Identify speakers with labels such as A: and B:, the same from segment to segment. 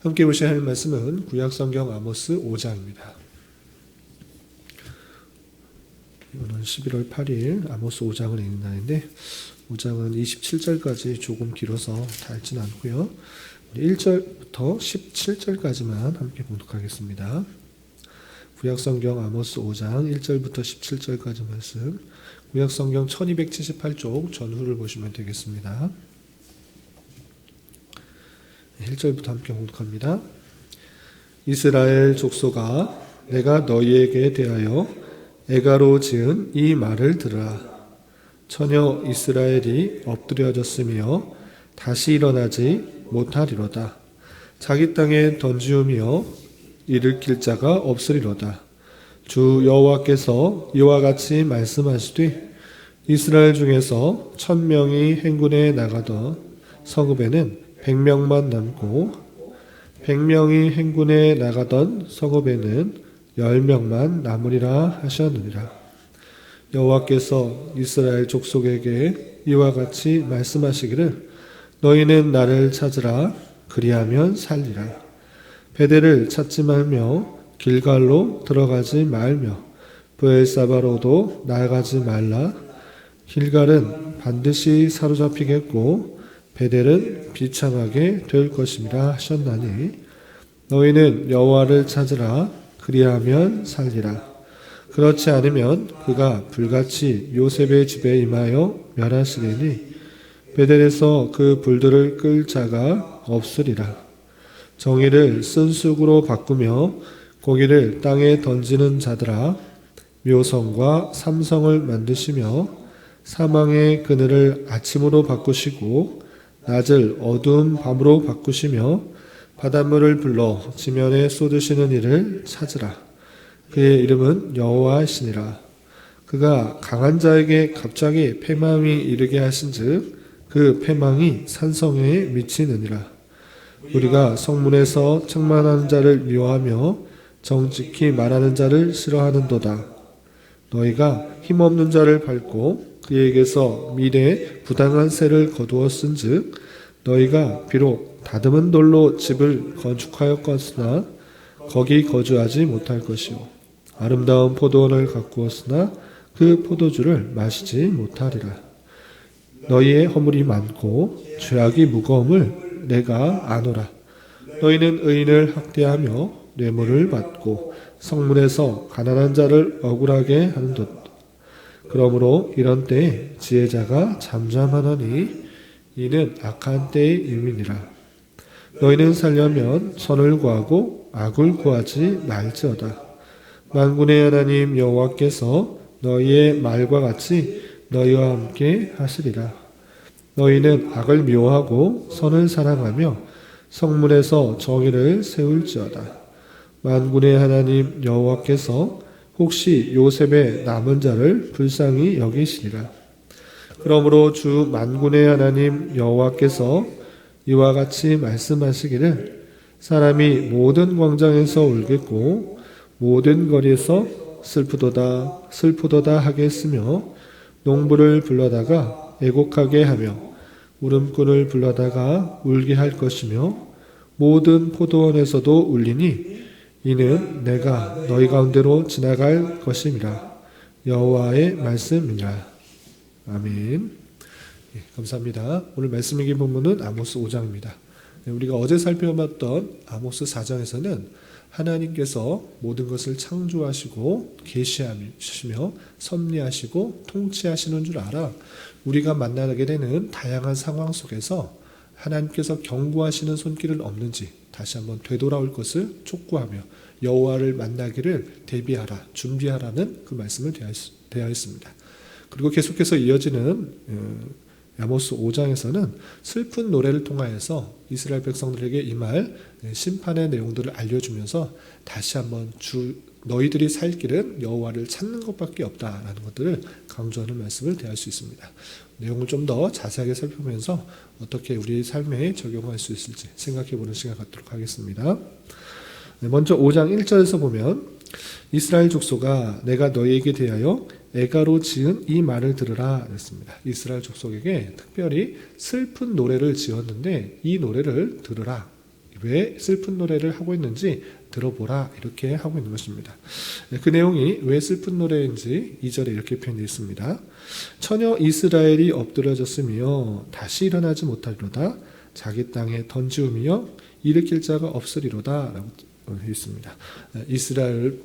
A: 함께 보셔야 할 말씀은 구약성경 아모스 5장입니다. 오늘 11월 8일 아모스 5장을 읽는 날인데 5장은 27절까지 조금 길어서 다 읽진 않고요. 1절부터 17절까지만 함께 봉독하겠습니다. 구약성경 아모스 5장 1절부터 17절까지 말씀 구약성경 1278쪽 전후를 보시면 되겠습니다. 1절부터 함께 봉독합니다. 이스라엘 족속아 내가 너희에게 대하여 애가로 지은 이 말을 들으라. 처녀 이스라엘이 엎드려졌으며 다시 일어나지 못하리로다. 자기 땅에 던지우며 일으킬 자가 없으리로다. 주 여호와께서 이와 같이 말씀하시되 이스라엘 중에서 천 명이 행군에 나가던 성읍에는 백명만 남고 백명이 행군에 나가던 성읍에는 열 명만 남으리라 하셨느니라. 여호와께서 이스라엘 족속에게 이와 같이 말씀하시기를 너희는 나를 찾으라 그리하면 살리라. 베델을 찾지 말며 길갈로 들어가지 말며 브엘사바로도 나아가지 말라. 길갈은 반드시 사로잡히겠고 베델은 비참하게 될 것임이라 하셨나니 너희는 여호와를 찾으라 그리하면 살리라. 그렇지 않으면 그가 불같이 요셉의 집에 임하여 멸하시리니 베델에서 그 불들을 끌 자가 없으리라. 정의를 쓴쑥으로 바꾸며 고기를 땅에 던지는 자들아 묘성과 삼성을 만드시며 사망의 그늘을 아침으로 바꾸시고 낮을 어두운 밤으로 바꾸시며 바닷물을 불러 지면에 쏟으시는 이를 찾으라. 그의 이름은 여호와시니라. 그가 강한 자에게 갑자기 패망이 이르게 하신즉 그 패망이 산성에 미치느니라. 우리가 성문에서 책망하는 자를 미워하며 정직히 말하는 자를 싫어하는도다. 너희가 힘없는 자를 밟고 그에게서 미래에 부당한 세를 거두었은즉 너희가 비록 다듬은 돌로 집을 건축하였거나 거기 거주하지 못할 것이요 아름다운 포도원을 가꾸었으나 그 포도주를 마시지 못하리라. 너희의 허물이 많고 죄악이 무거움을 내가 아노라. 너희는 의인을 학대하며 뇌물을 받고 성문에서 가난한 자를 억울하게 하는도다. 그러므로 이런 때에 지혜자가 잠잠하노니 이는 악한 때의 유민이라. 너희는 살려면 선을 구하고 악을 구하지 말지어다. 만군의 하나님 여호와께서 너희의 말과 같이 너희와 함께 하시리라. 너희는 악을 미워하고 선을 사랑하며 성문에서 정의를 세울지어다. 만군의 하나님 여호와께서 혹시 요셉의 남은 자를 불쌍히 여기시리라. 그러므로 주 만군의 하나님 여호와께서 이와 같이 말씀하시기를 사람이 모든 광장에서 울겠고 모든 거리에서 슬프도다 슬프도다 하겠으며 농부를 불러다가 애곡하게 하며 울음꾼을 불러다가 울게 할 것이며 모든 포도원에서도 울리니 이는 내가 너희 가운데로 지나갈 것임이라. 여호와의 말씀이라 아멘. 예, 감사합니다. 오늘 말씀 읽기 본문은 아모스 5장입니다. 우리가 어제 살펴봤던 아모스 4장에서는 하나님께서 모든 것을 창조하시고 계시하시며 섭리하시고 통치하시는 줄 알아 우리가 만나게 되는 다양한 상황 속에서 하나님께서 경고하시는 손길은 없는지 다시 한번 되돌아올 것을 촉구하며 여호와를 만나기를 대비하라 준비하라는 그 말씀을 대하였습니다. 그리고 계속해서 이어지는 야모스 5장에서는 슬픈 노래를 통하여서 이스라엘 백성들에게 임할 심판의 내용들을 알려주면서 다시 한번 주 너희들이 살 길은 여호와를 찾는 것밖에 없다라는 것들을 강조하는 말씀을 대할 수 있습니다. 내용을 좀 더 자세하게 살펴보면서 어떻게 우리 삶에 적용할 수 있을지 생각해 보는 시간 갖도록 하겠습니다. 네, 먼저 5장 1절에서 보면 이스라엘 족속아 내가 너희에게 대하여 애가로 지은 이 말을 들으라 했습니다. 이스라엘 족속에게 특별히 슬픈 노래를 지었는데 이 노래를 들으라 왜 슬픈 노래를 하고 있는지 들어보라 이렇게 하고 있는 것입니다. 네, 그 내용이 왜 슬픈 노래인지 2절에 이렇게 표현되어 있습니다. 처녀 이스라엘이 엎드려졌으며 다시 일어나지 못하리로다 자기 땅에 던지우며 일으킬 자가 없으리로다 라고 되어 있습니다. 네, 이스라엘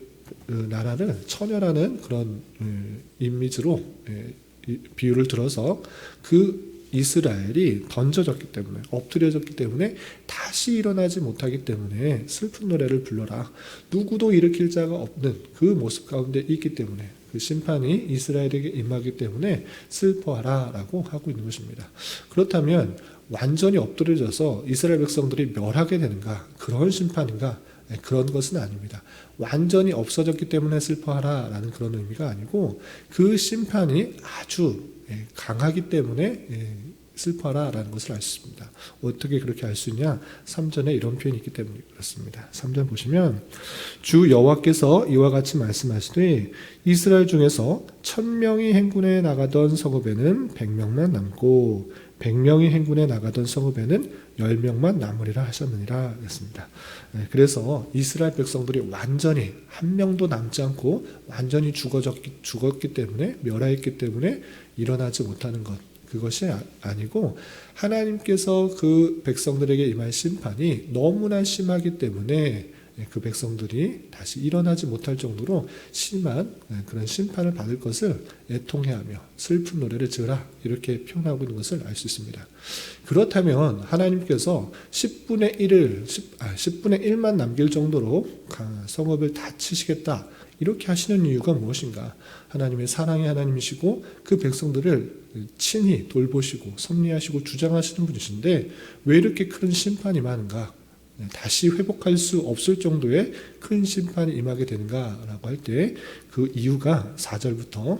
A: 어, 나라를 처녀라는 그런 어, 이미지로 예, 이- 비유를 들어서 그 이스라엘이 던져졌기 때문에 엎드려졌기 때문에 다시 일어나지 못하기 때문에 슬픈 노래를 불러라. 누구도 일으킬 자가 없는 그 모습 가운데 있기 때문에 그 심판이 이스라엘에게 임하기 때문에 슬퍼하라라고 하고 있는 것입니다. 그렇다면 완전히 엎드려져서 이스라엘 백성들이 멸하게 되는가 그런 심판인가 네, 그런 것은 아닙니다. 완전히 없어졌기 때문에 슬퍼하라라는 그런 의미가 아니고 그 심판이 아주 예, 강하기 때문에 예, 슬퍼하라라는 것을 알 수 있습니다. 어떻게 그렇게 알 수 있냐? 3절에 이런 표현이 있기 때문에 그렇습니다. 3절 보시면 주 여호와께서 이와 같이 말씀하시되 이스라엘 중에서 천명이 행군에 나가던 성읍에는 백명만 남고 백명이 행군에 나가던 성읍에는 열 명만 남으리라 하셨느니라 그랬습니다. 네, 그래서 이스라엘 백성들이 완전히 한 명도 남지 않고 완전히 죽어졌기, 죽었기 때문에 멸하였기 때문에 일어나지 못하는 것 그것이 아- 아니고 하나님께서 그 백성들에게 임할 심판이 너무나 심하기 때문에 그 백성들이 다시 일어나지 못할 정도로 심한 그런 심판을 받을 것을 애통해하며 슬픈 노래를 지으라 이렇게 표현하고 있는 것을 알 수 있습니다. 그렇다면 하나님께서 10분의 1을 10, 아, 10분의 1만 남길 정도로 가- 성읍을 다 치시겠다 이렇게 하시는 이유가 무엇인가? 하나님의 사랑의 하나님이시고 그 백성들을 친히 돌보시고 섭리하시고 주장하시는 분이신데 왜 이렇게 큰 심판이 많은가? 네, 다시 회복할 수 없을 정도의 큰 심판이 임하게 되는가라고 할 때 그 이유가 4절부터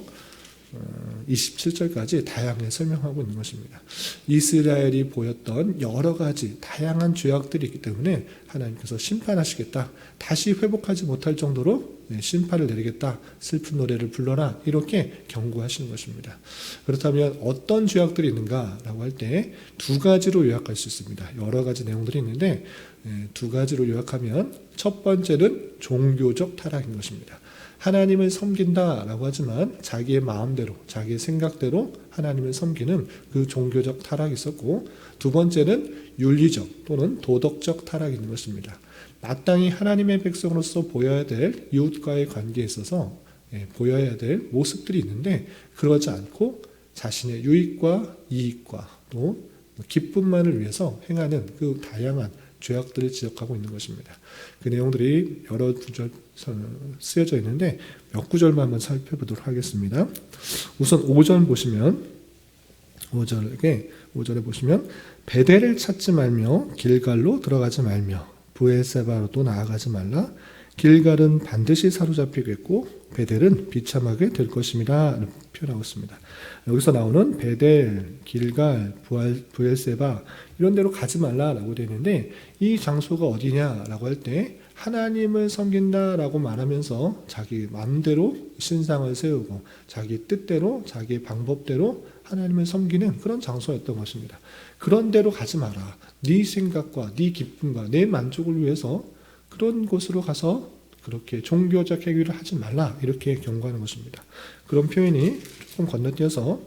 A: 27절까지 다양하게 설명하고 있는 것입니다. 이스라엘이 보였던 여러 가지 다양한 죄악들이 있기 때문에 하나님께서 심판하시겠다. 다시 회복하지 못할 정도로 네, 심판을 내리겠다. 슬픈 노래를 불러라. 이렇게 경고하시는 것입니다. 그렇다면 어떤 죄악들이 있는가라고 할 때 두 가지로 요약할 수 있습니다. 여러 가지 내용들이 있는데 네, 두 가지로 요약하면 첫 번째는 종교적 타락인 것입니다. 하나님을 섬긴다라고 하지만 자기의 마음대로, 자기의 생각대로 하나님을 섬기는 그 종교적 타락이 있었고 두 번째는 윤리적 또는 도덕적 타락이 있는 것입니다. 마땅히 하나님의 백성으로서 보여야 될 이웃과의 관계에 있어서 예, 보여야 될 모습들이 있는데 그러지 않고 자신의 유익과 이익과 또 기쁨만을 위해서 행하는 그 다양한 죄악들을 지적하고 있는 것입니다. 그 내용들이 여러 구절 쓰여져 있는데 몇 구절만 한번 살펴보도록 하겠습니다. 우선 5절 보시면 5절에 5절에 보시면 베델을 찾지 말며 길갈로 들어가지 말며 부에세바로도 나아가지 말라 길갈은 반드시 사로잡히겠고 베델은 비참하게 될 것입니다. 표현하고 있습니다. 여기서 나오는 베델, 길갈, 부알, 부엘세바 이런 데로 가지 말라라고 되어 있는데 이 장소가 어디냐라고 할 때 하나님을 섬긴다라고 말하면서 자기 마음대로 신상을 세우고 자기 뜻대로 자기 방법대로 하나님을 섬기는 그런 장소였던 것입니다. 그런 데로 가지 마라. 네 생각과 네 기쁨과 내 만족을 위해서 그런 곳으로 가서 그렇게 종교적 행위를 하지 말라 이렇게 경고하는 것입니다. 그런 표현이 조금 건너뛰어서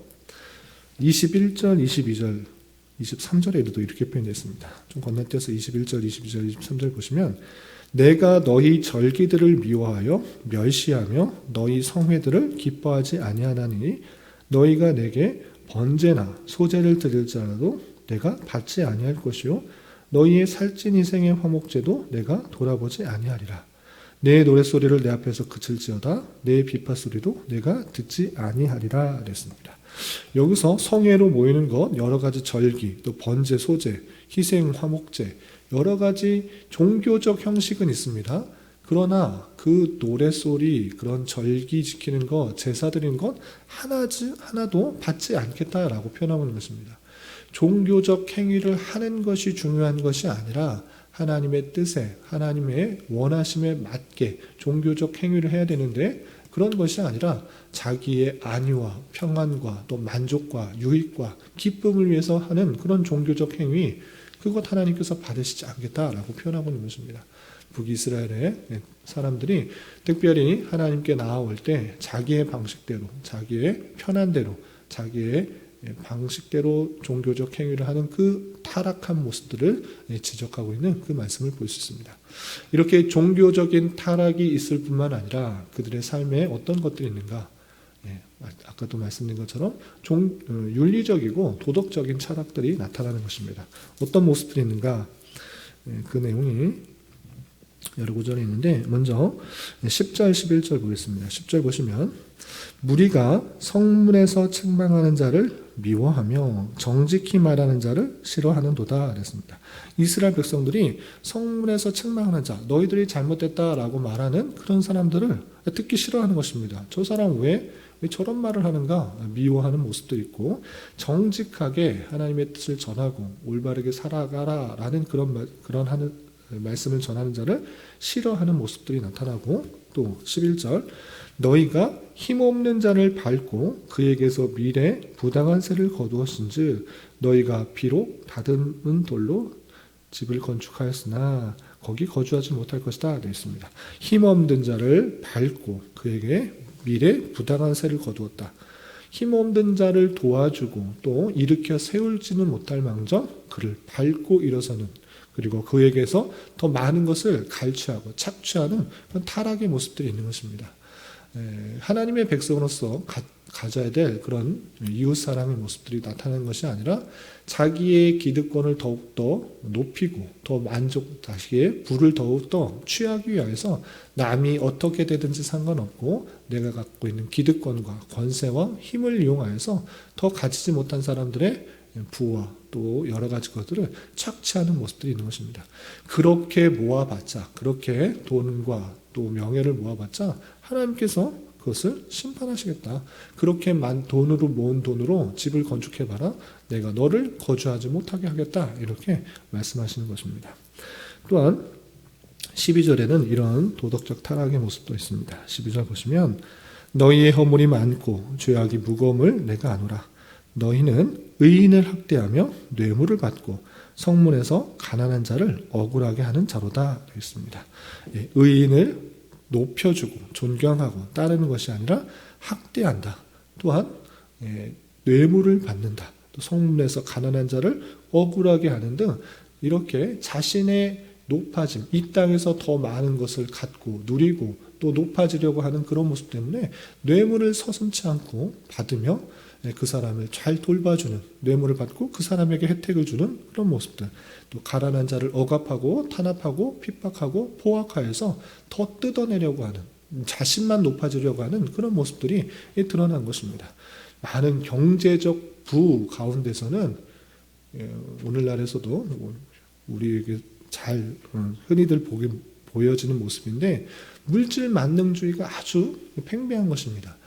A: 21절, 22절, 23절에도 이렇게 표현되어 있습니다. 좀 건너뛰어서 21절, 22절, 23절 보시면 내가 너희 절기들을 미워하여 멸시하며 너희 성회들을 기뻐하지 아니하나니 너희가 내게 번제나 소제를 드릴지라도 내가 받지 아니할 것이요 너희의 살찐 희생의 화목제도 내가 돌아보지 아니하리라. 내 노랫소리를 내 앞에서 그칠지어다 내 비파 소리도 내가 듣지 아니하리라 그랬습니다. 여기서 성회로 모이는 것 여러 가지 절기 또 번제 소제 희생 화목제 여러 가지 종교적 형식은 있습니다. 그러나 그 노랫소리 그런 절기 지키는 것 제사 드리는 것 하나지 하나도 받지 않겠다라고 표현하고 있는 것입니다. 종교적 행위를 하는 것이 중요한 것이 아니라 하나님의 뜻에 하나님의 원하심에 맞게 종교적 행위를 해야 되는데 그런 것이 아니라 자기의 안위와 평안과 또 만족과 유익과 기쁨을 위해서 하는 그런 종교적 행위 그것 하나님께서 받으시지 않겠다라고 표현하고 있는 것입니다. 북이스라엘의 사람들이 특별히 하나님께 나아올 때 자기의 방식대로, 자기의 편한대로, 자기의 방식대로 종교적 행위를 하는 그 타락한 모습들을 지적하고 있는 그 말씀을 볼 수 있습니다. 이렇게 종교적인 타락이 있을 뿐만 아니라 그들의 삶에 어떤 것들이 있는가? 예, 아까도 말씀드린 것처럼 종, 어, 윤리적이고 도덕적인 철학들이 나타나는 것입니다. 어떤 모습들이 있는가? 예, 그 내용이 여러 구절이 있는데 먼저 10절 11절 보겠습니다. 10절 보시면 무리가 성문에서 책망하는 자를 미워하며 정직히 말하는 자를 싫어하는도다 그랬습니다. 이스라엘 백성들이 성문에서 책망하는 자, 너희들이 잘못됐다라고 말하는 그런 사람들을 듣기 싫어하는 것입니다. 저 사람 왜, 왜 저런 말을 하는가 미워하는 모습도 있고 정직하게 하나님의 뜻을 전하고 올바르게 살아가라라는 그런 말, 그런 하는 말씀을 전하는 자를 싫어하는 모습들이 나타나고 또 11절 너희가 힘없는 자를 밟고 그에게서 미래 부당한 세를 거두었은즉 너희가 비록 다듬은 돌로 집을 건축하였으나 거기 거주하지 못할 것이다 되어 있습니다. 힘없는 자를 밟고 그에게 미래 부당한 세를 거두었다. 힘없는 자를 도와주고 또 일으켜 세울지는 못할 망정 그를 밟고 일어서는 그리고 그에게서 더 많은 것을 갈취하고 착취하는 타락의 모습들이 있는 것입니다. 하나님의 백성으로서 가, 가져야 될 그런 이웃 사랑의 모습들이 나타나는 것이 아니라 자기의 기득권을 더욱더 높이고 더 만족, 자기의 부를 더욱더 취하기 위해서 남이 어떻게 되든지 상관없고 내가 갖고 있는 기득권과 권세와 힘을 이용하여서 더 가지지 못한 사람들의 부와 또 여러 가지 것들을 착취하는 모습들이 있는 것입니다. 그렇게 모아봤자, 그렇게 돈과 또 명예를 모아봤자 하나님께서 그것을 심판하시겠다. 그렇게만 돈으로 모은 돈으로 집을 건축해봐라. 내가 너를 거주하지 못하게 하겠다. 이렇게 말씀하시는 것입니다. 또한 12절에는 이런 도덕적 타락의 모습도 있습니다. 12절 보시면 너희의 허물이 많고 죄악이 무거움을 내가 아노라. 너희는 의인을 학대하며 뇌물을 받고 성문에서 가난한 자를 억울하게 하는 자로다 되어 예, 의인을 높여주고 존경하고 따르는 것이 아니라 학대한다. 또한 예, 뇌물을 받는다. 또 성문에서 가난한 자를 억울하게 하는 등 이렇게 자신의 높아짐, 이 땅에서 더 많은 것을 갖고 누리고 또 높아지려고 하는 그런 모습 때문에 뇌물을 서슴치 않고 받으며 네, 그 사람을 잘 돌봐주는 뇌물을 받고 그 사람에게 혜택을 주는 그런 모습들 또 가난한 자를 억압하고 탄압하고 핍박하고 포악하여서 더 뜯어내려고 하는 자신만 높아지려고 하는 그런 모습들이 드러난 것입니다. 많은 경제적 부 가운데서는 예, 오늘날에서도 우리에게 잘 어, 흔히들 보기 보여지는 모습인데 물질 만능주의가 아주 팽배한 것입니다.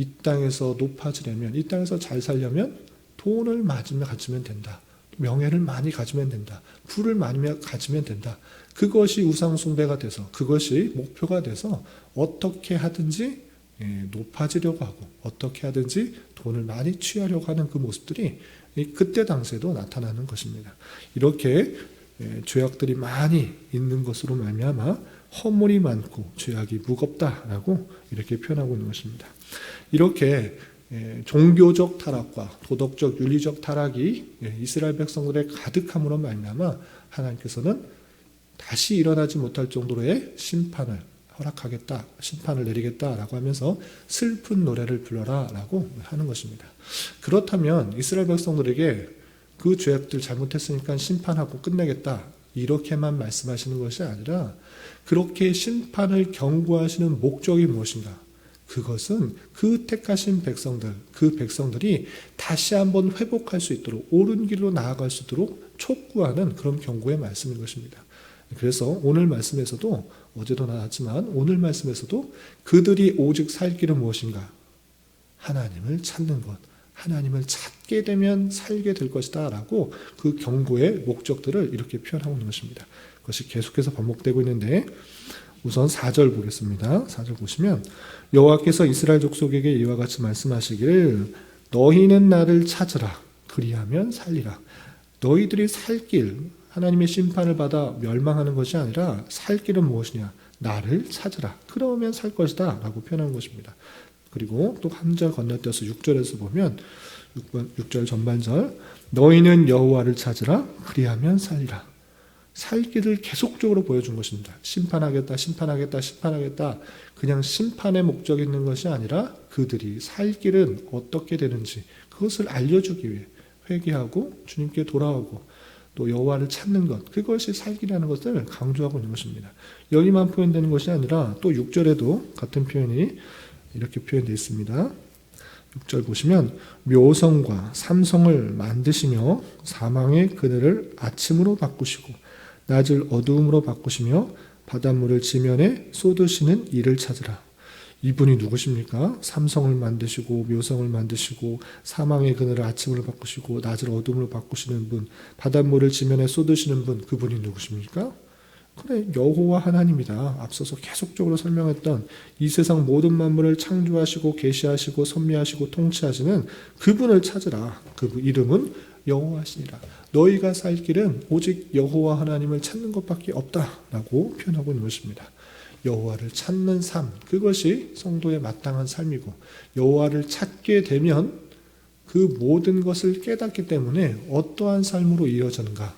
A: 이 땅에서 높아지려면, 이 땅에서 잘 살려면 돈을 많이 가지면 된다. 명예를 많이 가지면 된다. 부를 많이 가지면 된다. 그것이 우상숭배가 돼서, 그것이 목표가 돼서 어떻게 하든지 예, 높아지려고 하고, 어떻게 하든지 돈을 많이 취하려고 하는 그 모습들이 그때 당시에도 나타나는 것입니다. 이렇게 예, 죄악들이 많이 있는 것으로 말미암아 허물이 많고 죄악이 무겁다라고 이렇게 표현하고 있는 것입니다. 이렇게 예, 종교적 타락과 도덕적 윤리적 타락이 예, 이스라엘 백성들의 가득함으로 말미암아 하나님께서는 다시 일어나지 못할 정도로의 심판을 허락하겠다, 심판을 내리겠다라고 하면서 슬픈 노래를 불러라라고 하는 것입니다. 그렇다면 이스라엘 백성들에게 그 죄악들 잘못했으니까 심판하고 끝내겠다 이렇게만 말씀하시는 것이 아니라 그렇게 심판을 경고하시는 목적이 무엇인가? 그것은 그 택하신 백성들, 그 백성들이 다시 한번 회복할 수 있도록 옳은 길로 나아갈 수 있도록 촉구하는 그런 경고의 말씀인 것입니다. 그래서 오늘 말씀에서도 어제도 나왔지만 오늘 말씀에서도 그들이 오직 살 길은 무엇인가? 하나님을 찾는 것. 하나님을 찾게 되면 살게 될 것이다 라고 그 경고의 목적들을 이렇게 표현하고 있는 것입니다. 그것이 계속해서 반복되고 있는데 우선 4절 보겠습니다. 4절 보시면 여호와께서 이스라엘 족속에게 이와 같이 말씀하시기를 너희는 나를 찾으라 그리하면 살리라 너희들이 살 길, 하나님의 심판을 받아 멸망하는 것이 아니라 살 길은 무엇이냐? 나를 찾으라. 그러면 살 것이다. 라고 표현한 것입니다. 그리고 또 한 절 건너뛰어서 6절에서 보면 6번, 6절 전반절 너희는 여호와를 찾으라 그리하면 살리라. 살 길을 계속적으로 보여준 것입니다. 심판하겠다, 심판하겠다, 심판하겠다. 그냥 심판의 목적이 있는 것이 아니라 그들이 살 길은 어떻게 되는지 그것을 알려주기 위해 회개하고 주님께 돌아오고 또 여호와를 찾는 것 그것이 살기라는 것을 강조하고 있는 것입니다. 여기만 표현되는 것이 아니라 또 6절에도 같은 표현이 이렇게 표현되어 있습니다. 6절 보시면 묘성과 삼성을 만드시며 사망의 그늘을 아침으로 바꾸시고 낮을 어두움으로 바꾸시며 바닷물을 지면에 쏟으시는 이를 찾으라. 이분이 누구십니까? 삼성을 만드시고 묘성을 만드시고 사망의 그늘을 아침으로 바꾸시고 낮을 어둠으로 바꾸시는 분, 바닷물을 지면에 쏟으시는 분, 그분이 누구십니까? 그래 여호와 하나님이다. 앞서서 계속적으로 설명했던 이 세상 모든 만물을 창조하시고 계시하시고 섭리하시고 통치하시는 그분을 찾으라. 그 이름은 여호와시니라. 너희가 살 길은 오직 여호와 하나님을 찾는 것밖에 없다라고 표현하고 있는 것입니다. 여호와를 찾는 삶 그것이 성도의 마땅한 삶이고 여호와를 찾게 되면 그 모든 것을 깨닫기 때문에 어떠한 삶으로 이어졌는가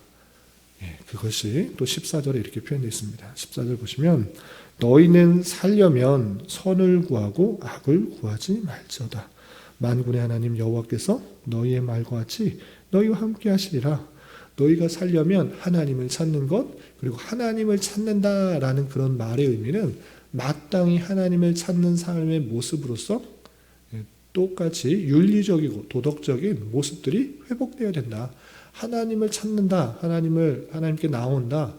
A: 예, 그것이 또 14절에 이렇게 표현되어 있습니다. 14절 보시면 너희는 살려면 선을 구하고 악을 구하지 말지어다. 만군의 하나님 여호와께서 너희의 말과 같이 너희와 함께 하시리라. 너희가 살려면 하나님을 찾는 것 그리고 하나님을 찾는다라는 그런 말의 의미는 마땅히 하나님을 찾는 삶의 모습으로서 예, 똑같이 윤리적이고 도덕적인 모습들이 회복되어야 된다. 하나님을 찾는다. 하나님을 하나님께 나온다.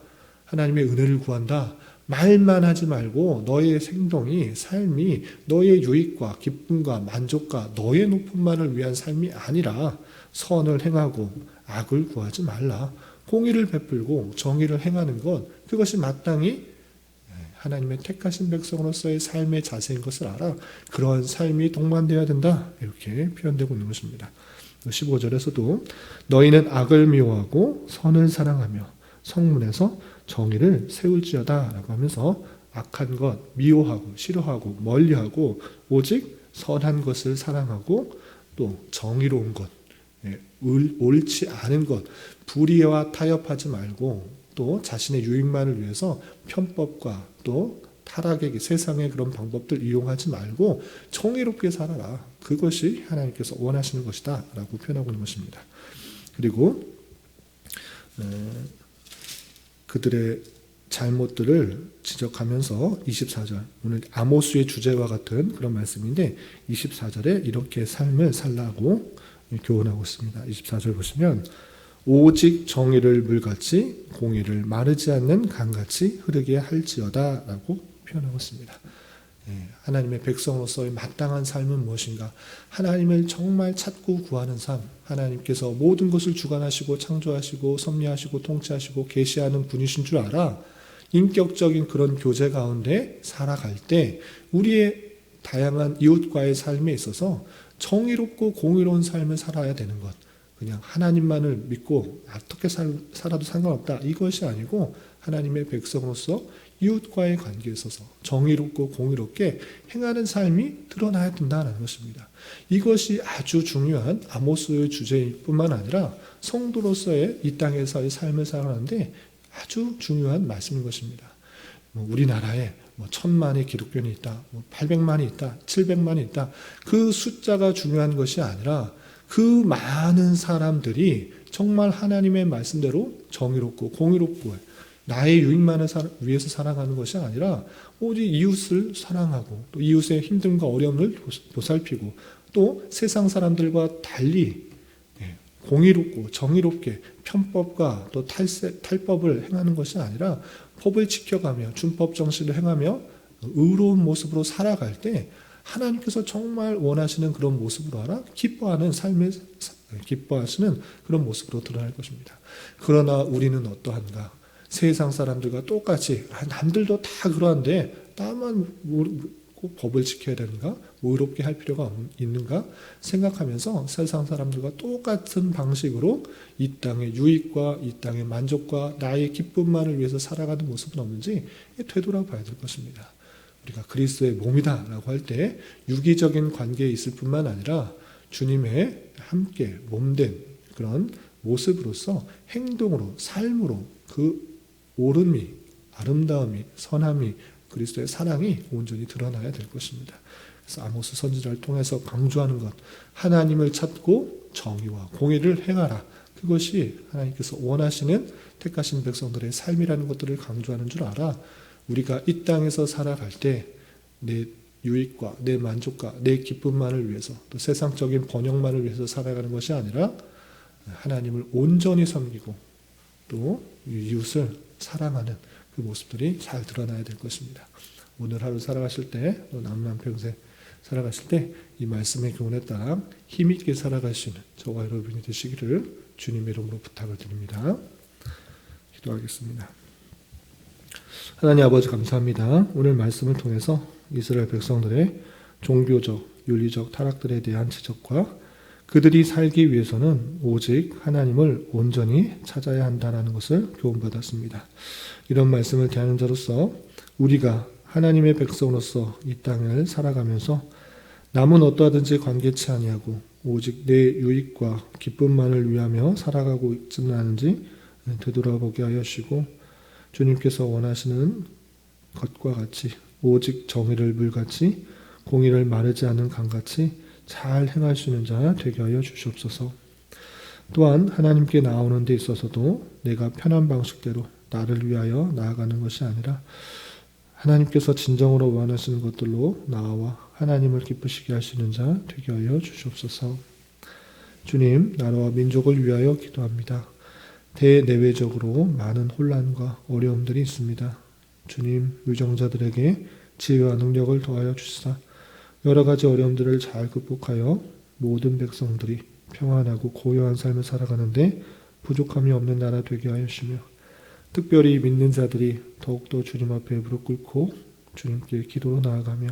A: 하나님의 은혜를 구한다. 말만 하지 말고 너의 행동이 삶이 너의 유익과 기쁨과 만족과 너의 높음만을 위한 삶이 아니라 선을 행하고 악을 구하지 말라. 공의를 베풀고 정의를 행하는 것 그것이 마땅히 하나님의 택하신 백성으로서의 삶의 자세인 것을 알아 그러한 삶이 동반되어야 된다. 이렇게 표현되고 있는 것입니다. 15절에서도 너희는 악을 미워하고 선을 사랑하며 성문에서 정의를 세울지어다 라고 하면서 악한 것 미워하고 싫어하고 멀리하고 오직 선한 것을 사랑하고 또 정의로운 것 예, 옳지 않은 것 불의와 타협하지 말고 또 자신의 유익만을 위해서 편법과 또 타락의 세상의 그런 방법들 이용하지 말고 정의롭게 살아라. 그것이 하나님께서 원하시는 것이다. 라고 표현하고 있는 것입니다. 그리고 그들의 잘못들을 지적하면서 24절 오늘 아모스의 주제와 같은 그런 말씀인데 24절에 이렇게 삶을 살라고 교훈하고 있습니다. 24절 보시면 오직 정의를 물같이 공의를 마르지 않는 강같이 흐르게 할지어다라고 표현하고 있습니다. 예, 하나님의 백성으로서의 마땅한 삶은 무엇인가? 하나님을 정말 찾고 구하는 삶. 하나님께서 모든 것을 주관하시고 창조하시고 섭리하시고 통치하시고 계시하는 분이신 줄 알아. 인격적인 그런 교제 가운데 살아갈 때 우리의 다양한 이웃과의 삶에 있어서 정의롭고 공의로운 삶을 살아야 되는 것. 그냥 하나님만을 믿고 어떻게 살, 살아도 상관없다. 이것이 아니고 하나님의 백성으로서 이웃과의 관계에 있어서 정의롭고 공의롭게 행하는 삶이 드러나야 된다는 것입니다. 이것이 아주 중요한 아모스의 주제뿐만 아니라 성도로서의 이 땅에서의 삶을 살아가는데 아주 중요한 말씀인 것입니다. 뭐 우리나라에 뭐 천만의 기독교인이 있다, 뭐 800만이 있다, 700만이 있다. 그 숫자가 중요한 것이 아니라 그 많은 사람들이 정말 하나님의 말씀대로 정의롭고 공의롭고 나의 유익만을 위해서 살아가는 것이 아니라 오직 이웃을 사랑하고 또 이웃의 힘듦과 어려움을 보살피고 또 세상 사람들과 달리 예, 공의롭고 정의롭게 편법과 또 탈세, 탈법을 행하는 것이 아니라 법을 지켜가며 준법 정신을 행하며 의로운 모습으로 살아갈 때 하나님께서 정말 원하시는 그런 모습으로 하나 기뻐하는 삶의 기뻐하시는 그런 모습으로 드러날 것입니다. 그러나 우리는 어떠한가? 세상 사람들과 똑같이 아, 남들도 다 그러한데 나만 꼭 법을 지켜야 되는가, 의롭게 할 필요가 없- 있는가 생각하면서 세상 사람들과 똑같은 방식으로 이 땅의 유익과 이 땅의 만족과 나의 기쁨만을 위해서 살아가는 모습은 없는지 되돌아봐야 될 것입니다. 우리가 그리스도의 몸이다라고 할 때 유기적인 관계에 있을 뿐만 아니라 주님의 함께 몸된 그런 모습으로서 행동으로 삶으로 그 옳음이 아름다움이 선함이 그리스도의 사랑이 온전히 드러나야 될 것입니다. 그래서 아모스 선지자를 통해서 강조하는 것 하나님을 찾고 정의와 공의를 행하라. 그것이 하나님께서 원하시는 택하신 백성들의 삶이라는 것들을 강조하는 줄 알아. 우리가 이 땅에서 살아갈 때 내 유익과 내 만족과 내 기쁨만을 위해서 또 세상적인 번영만을 위해서 살아가는 것이 아니라 하나님을 온전히 섬기고 또 이웃을 사랑하는 그 모습들이 잘 드러나야 될 것입니다. 오늘 하루 살아가실 때, 또 남남 평생 살아가실 때 이 말씀의 교훈에 따라 힘있게 있는 저와 여러분이 되시기를 주님의 이름으로 부탁을 드립니다. 기도하겠습니다. 하나님 아버지 감사합니다. 오늘 말씀을 통해서 이스라엘 백성들의 종교적, 윤리적 타락들에 대한 지적과 그들이 살기 위해서는 오직 하나님을 온전히 찾아야 한다는 것을 교훈받았습니다. 이런 말씀을 대하는 자로서 우리가 하나님의 백성으로서 이 땅을 살아가면서 남은 어떠하든지 관계치 아니하고 오직 내 유익과 기쁨만을 위하며 살아가고 있지는 않은지 되돌아보게 하여 주시고 주님께서 원하시는 것과 같이 오직 정의를 물같이 공의를 마르지 않은 강같이 잘 행할 수 있는 자 되게 하여 주시옵소서. 또한 하나님께 나오는 데 있어서도 내가 편한 방식대로 나를 위하여 나아가는 것이 아니라 하나님께서 진정으로 원하시는 것들로 나와 하나님을 기쁘시게 하시는 자 되게 하여 주시옵소서. 주님, 나라와 민족을 위하여 기도합니다. 대내외적으로 많은 혼란과 어려움들이 있습니다. 주님, 유정자들에게 지혜와 능력을 더하여 주시사 여러 가지 어려움들을 잘 극복하여 모든 백성들이 평안하고 고요한 삶을 살아가는데 부족함이 없는 나라 되게 주시며 특별히 믿는 자들이 더욱더 주님 앞에 무릎 꿇고 주님께 기도로 나아가며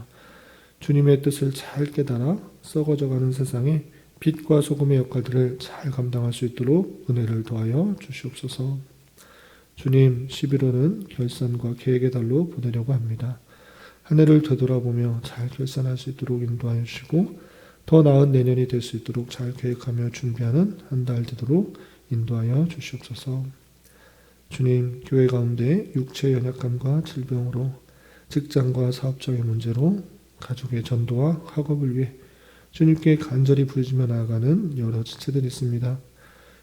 A: 주님의 뜻을 잘 깨달아 썩어져가는 세상에 빛과 소금의 역할들을 잘 감당할 수 있도록 은혜를 더하여 주시옵소서. 주님, 11월은 결산과 계획의 달로 보내려고 합니다. 한 해를 되돌아보며 잘 결산할 수 있도록 인도하여 주시고 더 나은 내년이 될 수 있도록 잘 계획하며 준비하는 한 달 되도록 인도하여 주시옵소서. 주님, 교회 가운데 육체 연약함과 질병으로 직장과 사업적인 문제로 가족의 전도와 학업을 위해 주님께 간절히 부르짖며 나아가는 여러 지체들이 있습니다.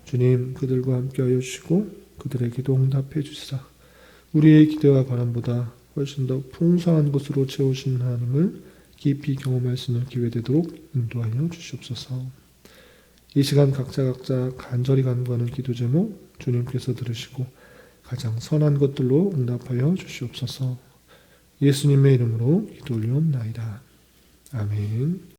A: 주님, 그들과 함께하여 주시고 그들의 기도 응답해 주시사 우리의 기대와 바람보다 훨씬 더 풍성한 것으로 채우신 하나님을 깊이 경험할 수 있는 기회 되도록 인도하여 주시옵소서. 이 시간 각자 각자 간절히 간구하는 기도 제목 주님께서 들으시고 가장 선한 것들로 응답하여 주시옵소서. 예수님의 이름으로 기도 올리옵나이다. 아멘.